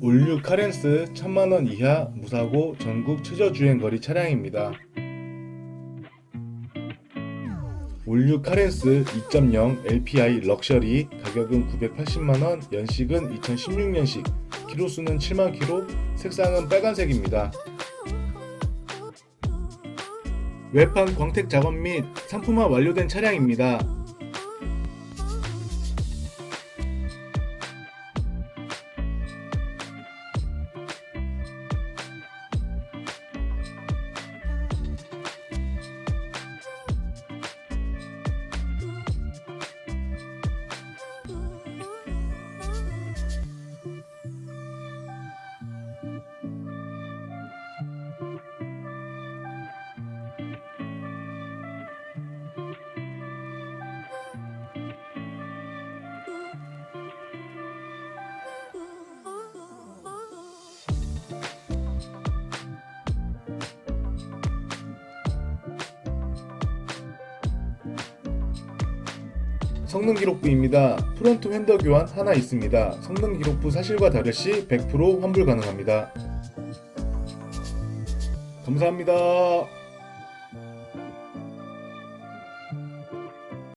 올류 카렌스 1000만원 이하 무사고 전국 최저주행거리 차량입니다. 올류 카렌스 2.0 LPI 럭셔리 가격은 980만원, 연식은 2016년식, 키로수는 7만 키로, 색상은 빨간색입니다. 외판 광택 작업 및 상품화 완료된 차량입니다. 성능 기록부입니다. 프론트 핸더 교환 하나 있습니다. 성능 기록부 사실과 다르시 100% 환불 가능합니다. 감사합니다.